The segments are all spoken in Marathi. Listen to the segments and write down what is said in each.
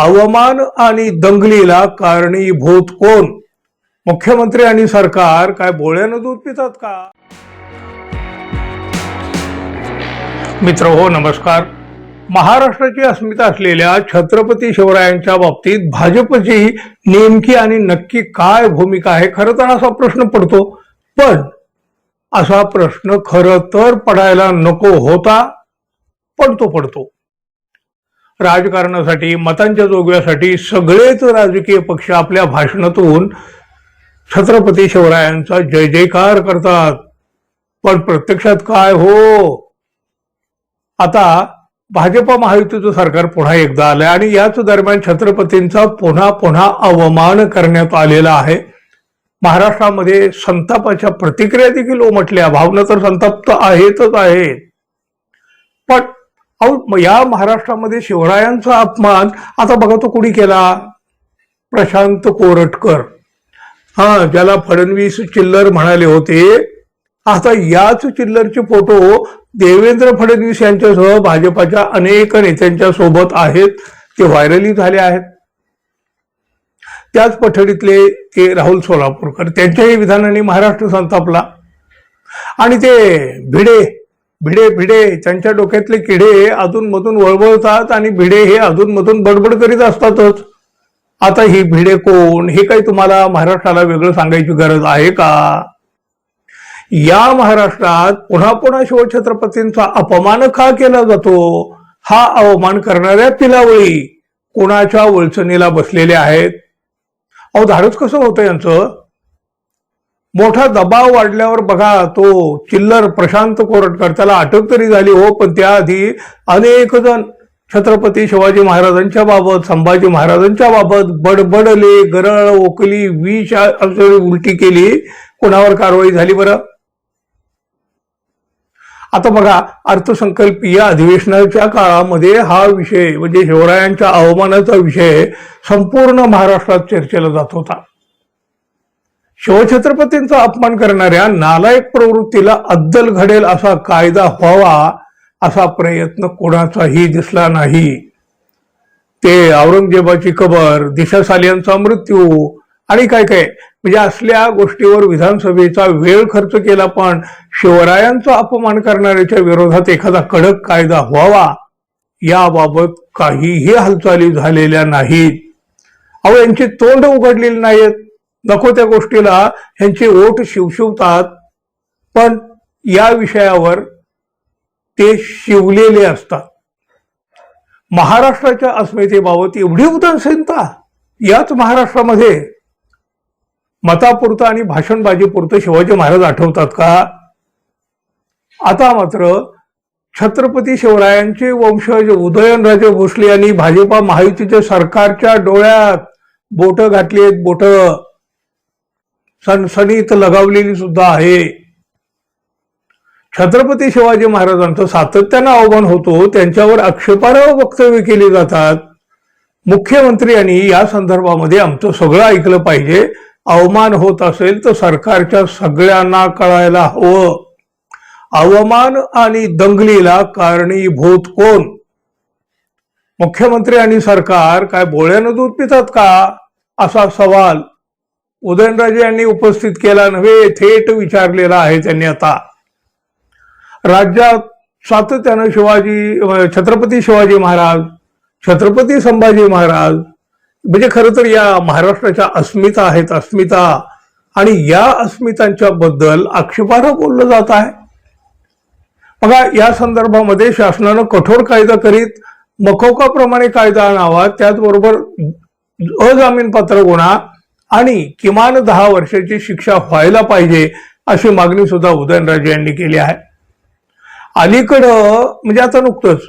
अवमान आणि दंगलीला कारणीभूत कोण? मुख्यमंत्री आणि सरकार काय बोळ्यानं दूध पितात का? मित्र हो नमस्कार. महाराष्ट्राची अस्मिता असलेल्या छत्रपती शिवरायांच्या बाबतीत भाजपची नेमकी आणि नक्की काय भूमिका आहे खरं तर असा प्रश्न पडतो. पण असा प्रश्न खरं तर पडायला नको होता पण तो पडतो. राजकारणासाठी मतांच्या जोगव्यासाठी सगळेच राजकीय पक्ष आपल्या भाषणातून छत्रपती शिवरायांचा जय जयकार करतात. पण प्रत्यक्षात काय हो? आता भाजपा महायुतीचं सरकार पुन्हा एकदा आलंय आणि याच दरम्यान छत्रपतींचा पुन्हा पुन्हा अवमान करण्यात आलेला आहे. महाराष्ट्रामध्ये संतापाच्या प्रतिक्रिया देखील उमटल्या. भावना तर संतप्त आहेतच आहेत पण अहो या महाराष्ट्रामध्ये शिवरायांचा अपमान आता बघा तो कुणी केला? प्रशांत कोरटकर. हा ज्याला फडणवीस चिल्लर म्हणाले होते. आता याच चिल्लरचे फोटो देवेंद्र फडणवीस यांच्यासह भाजपाच्या अनेक नेत्यांच्या सोबत आहेत. ते व्हायरली झाले आहेत. त्याच पठडीतले ते राहुल सोलापूरकर त्यांच्याही विधानाने महाराष्ट्र संतापला. आणि ते भिडे भिडे भिडे त्यांच्या डोक्यातले किडे अधूनमधून वळवळतात आणि भिडे हे अधूनमधून बडबड करीत असतातच. आता ही भिडे कोण? हे काही तुम्हाला महाराष्ट्राला वेगळं सांगायची गरज आहे का? या महाराष्ट्रात पुन्हा पुन्हा शिवछत्रपतींचा अपमान का केला जातो? हा अवमान करणाऱ्या पिलावळी कोणाच्या वळचणीला बसलेल्या आहेत? अहो धाडस कसं होतं यांचं? मोठा दबाव वाढल्यावर बघा तो चिल्लर प्रशांत कोरटकर त्याला अटक तरी झाली हो पण त्याआधी अनेक जण छत्रपती शिवाजी महाराजांच्या बाबत संभाजी महाराजांच्या बाबत बडबडले गरळ ओकली विष उलटी केली. कोणावर कारवाई झाली बरं? आता बघा अर्थसंकल्पीय अधिवेशनाच्या काळामध्ये हा विषय म्हणजे शिवरायांच्या अवमानाचा विषय संपूर्ण महाराष्ट्रात चर्चेला जात होता. शिवछत्रपतींचा अपमान करणाऱ्या नालायक प्रवृत्तीला अद्दल घडेल असा कायदा व्हावा असा प्रयत्न कोणाचाही दिसला नाही. ते औरंगजेबाची कबर दिशासालियांचा मृत्यू आणि काय काय म्हणजे असल्या गोष्टीवर विधानसभेचा वेळ खर्च केला पण शिवरायांचा अपमान करणाऱ्याच्या विरोधात एखादा कडक कायदा व्हावा याबाबत काहीही हालचाली झालेल्या नाहीत. अहो यांची तोंड उघडलेली नाहीत. नको त्या गोष्टीला ह्यांचे ओठ शिवशिवतात. पण या विषयावर ते शिवलेले असतात. महाराष्ट्राच्या अस्मितेबाबत एवढी उदासीनता याच महाराष्ट्रामध्ये. मतापुरतं आणि भाषणबाजीपुरतं शिवाजी महाराज आठवतात का? आता मात्र छत्रपती शिवरायांचे वंशज उदयनराजे भोसले यांनी भाजपा महायुतीच्या सरकारच्या डोळ्यात बोट घातली आहेत बोटं. सणसणीत लगावलेली सुद्धा आहे. छत्रपती शिवाजी महाराजांचं सातत्यानं आव्हान होतो त्यांच्यावर आक्षेपार्ह वक्तव्य केली जातात. मुख्यमंत्र्यांनी या संदर्भामध्ये आमचं सगळं ऐकलं पाहिजे. अवमान होत असेल तर सरकारच्या सगळ्यांना कळायला हवं. अवमान आणि दंगलीला कारणीभूत कोण? मुख्यमंत्री आणि सरकार काय बोळ्यानं दूध पितात का? असा सवाल उदयनराजे यांनी उपस्थित केला नव्हे थेट विचारलेला आहे त्यांनी आता. राज्यात सातत्यानं शिवाजी छत्रपती शिवाजी महाराज छत्रपती संभाजी महाराज म्हणजे खरं तर या महाराष्ट्राच्या अस्मिता आहेत अस्मिता. आणि या अस्मितांच्या बद्दल आक्षेपार्ह बोललं जात आहे. बघा या संदर्भामध्ये शासनानं कठोर कायदा करीत मकोकाप्रमाणे कायदा आणावा त्याचबरोबर अजामीनपात्र गुन्हा आणि किमान दहा वर्षाची शिक्षा व्हायला पाहिजे अशी मागणी सुद्धा उदयनराजे यांनी केली आहे. अलीकडं म्हणजे आता नुकतंच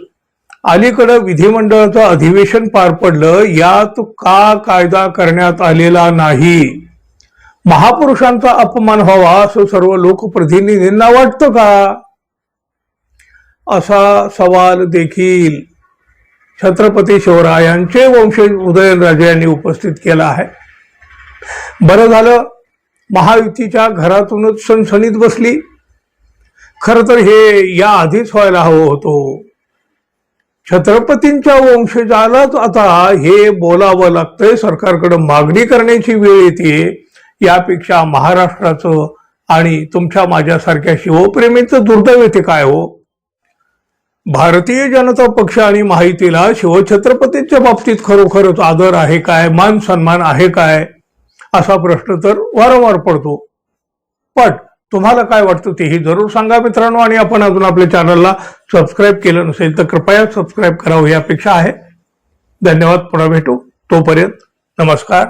अलीकडं विधिमंडळाचं अधिवेशन पार पडलं यात का कायदा करण्यात आलेला नाही? महापुरुषांचा अपमान व्हावा असं सर्व लोकप्रतिनिधींना वाटतं का? असा सवाल देखील छत्रपती शिवरायांचे वंशज उदयनराजे यांनी उपस्थित केला आहे. बरं झालं महायुतीच्या घरातूनच सणसणीत बसली. खर तर हे या आधीच व्हायला हवं होतं. छत्रपतींच्या वंशजालाच आता हे बोलावं लागतंय सरकारकडे मागणी करण्याची वेळ येते. यापेक्षा महाराष्ट्राचं आणि तुमच्या माझ्यासारख्या शिवप्रेमीचं दुर्दैव येते काय हो? भारतीय जनता पक्ष आणि माहितीला शिवछत्रपतींच्या बाबतीत खरोखरच आदर आहे काय मान सन्मान आहे काय? असा प्रश्न तर वारंवार पडतो. पण तुम्हाला काय वाटतं तेही जरूर सांगा मित्रांनो आणि आपण अजून आपल्या चॅनलला सबस्क्राईब केलं नसेल तर कृपया सबस्क्राईब करावं ही अपेक्षा आहे. धन्यवाद. पुन्हा भेटू. तोपर्यंत नमस्कार.